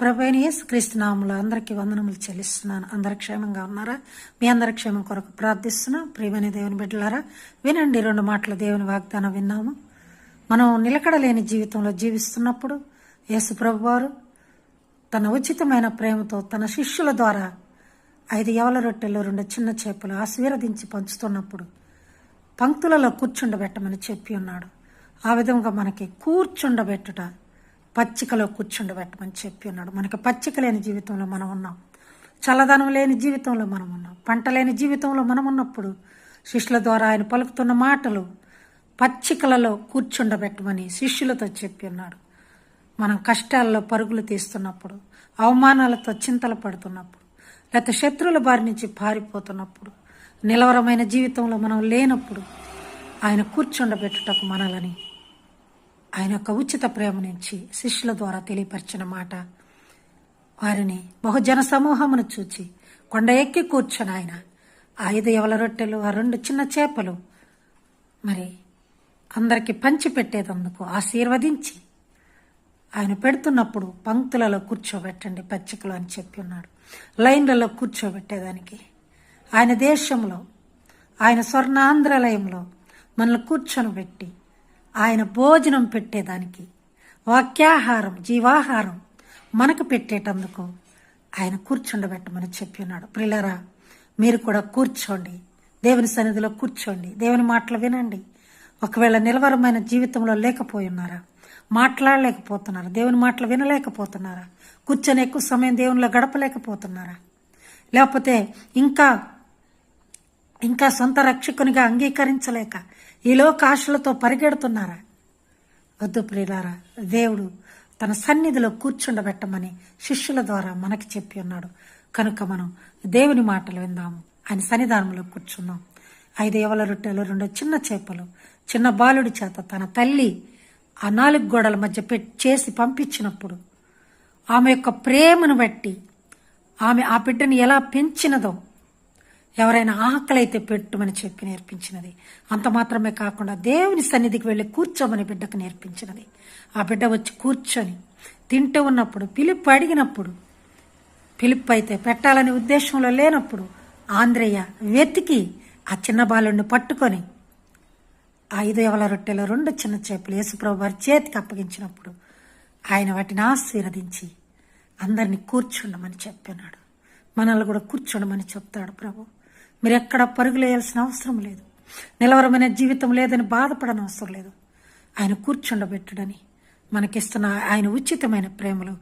ప్రభైన యేసు క్రీస్తునాములు అందరికీ వందనములు చెల్లిస్తున్నాను. అందరు క్షేమంగా ఉన్నారా? మీ అందరి క్షేమం కొరకు ప్రార్థిస్తున్నాం. ప్రియమైన దేవుని బిడ్డలారా వినండి రెండు మాటల దేవుని వాగ్దానం విన్నాము. మనం నిలకడలేని జీవితంలో జీవిస్తున్నప్పుడు యేసు ప్రభు వారు తన ఉచితమైన ప్రేమతో తన శిష్యుల ద్వారా ఐదు యవల రొట్టెలు రెండు చిన్న చేపలు ఆశీర్వదించి పంచుతున్నప్పుడు పంక్తులలో కూర్చుండబెట్టమని చెప్పి ఉన్నాడు. ఆ విధంగా మనకి కూర్చుండబెట్టుట పచ్చికలో కూర్చుండబెట్టమని చెప్పి ఉన్నాడు. మనకి పచ్చిక లేని జీవితంలో మనం ఉన్నాం. చల్లదనం లేని జీవితంలో మనం ఉన్నాం. పంట లేని జీవితంలో మనం ఉన్నప్పుడు శిష్యుల ద్వారా ఆయన పలుకుతున్న మాటలు పచ్చికలలో కూర్చుండబెట్టమని శిష్యులతో చెప్పి ఉన్నాడు. మనం కష్టాల్లో పరుగులు తీస్తున్నప్పుడు అవమానాలతో చింతలు పడుతున్నప్పుడు లేకపోతే శత్రువుల బారి నుంచి పారిపోతున్నప్పుడు నిలవరమైన జీవితంలో మనం లేనప్పుడు ఆయన కూర్చుండబెట్టుటకు మనలని ఆయన యొక్క ఉచిత ప్రేమ నుంచి శిష్యుల ద్వారా తెలియపరిచిన మాట. వారిని బహుజన సమూహమును చూచి కొండ ఎక్కి కూర్చొని ఆయన ఆ ఐదు ఎవల రొట్టెలు ఆ రెండు చిన్న చేపలు మరి అందరికి పంచిపెట్టేదందుకు ఆశీర్వదించి ఆయన పెడుతున్నప్పుడు పంక్తులలో కూర్చోబెట్టండి పచ్చికలు అని చెప్పి ఉన్నాడు. లైన్లలో కూర్చోబెట్టేదానికి ఆయన దేశంలో ఆయన స్వర్ణాంధ్రాలయంలో మనల్ని కూర్చొని పెట్టి ఆయన భోజనం పెట్టేదానికి వాక్యాహారం జీవాహారం మనకు పెట్టేటందుకు ఆయన కూర్చుండబెట్టమని చెప్పి ఉన్నాడు. ప్రిల్లరా మీరు కూడా కూర్చోండి. దేవుని సన్నిధిలో కూర్చోండి. దేవుని మాటలు వినండి. ఒకవేళ నిలవరమైన జీవితంలో లేకపోయి ఉన్నారా మాట్లాడలేకపోతున్నారా? దేవుని మాటలు వినలేకపోతున్నారా? కూర్చొని ఎక్కువ సమయం దేవునిలో గడపలేకపోతున్నారా? లేకపోతే ఇంకా ఇంకా సొంత రక్షకునిగా అంగీకరించలేక ఈ లోకాశలతో పరిగెడుతున్నారా? వద్దు ప్రియులారా దేవుడు తన సన్నిధిలో కూర్చుండబెట్టమని శిష్యుల ద్వారా మనకి చెప్పి ఉన్నాడు. కనుక మనం దేవుని మాటలు విందాము ఆయన సన్నిధానంలో కూర్చున్నాం ఐదు ఎవల రొట్టెలు రెండు చిన్న చేపలు చిన్న బాలుడి చేత తన తల్లి ఆ నాలుగు గోడల మధ్య పెట్టి చేసి పంపించినప్పుడు ఆమె యొక్క ప్రేమను బట్టి ఆమె ఆ బిడ్డని ఎలా పెంచినదో ఎవరైనా ఆకలి అయితే పెట్టుమని చెప్పి నేర్పించినది. అంత మాత్రమే కాకుండా దేవుని సన్నిధికి వెళ్ళి కూర్చోమని బిడ్డకు నేర్పించినది. ఆ బిడ్డ వచ్చి కూర్చొని తింటూ ఉన్నప్పుడు పిలుపు అడిగినప్పుడు పిలుపు అయితే పెట్టాలనే ఉద్దేశంలో లేనప్పుడు ఆంధ్రయ్య వెతికి ఆ చిన్న బాలుడిని పట్టుకొని ఐదు ఎవల రొట్టెలో రెండు చిన్న చేపలు యేసుప్రభు వారి చేతికి అప్పగించినప్పుడు ఆయన వాటిని ఆశీర్వదించి అందరినీ కూర్చుండమని చెప్పినాడు. మనల్ని కూడా కూర్చోండమని చెప్తాడు ప్రభు. మీరు ఎక్కడ పరుగులేయాల్సిన అవసరం లేదు. నిలవరమైన జీవితం లేదని బాధపడని అవసరం లేదు. ఆయన కూర్చుండబెట్టుడని మనకిస్తున్న ఆయన ఉచితమైన ప్రేమలు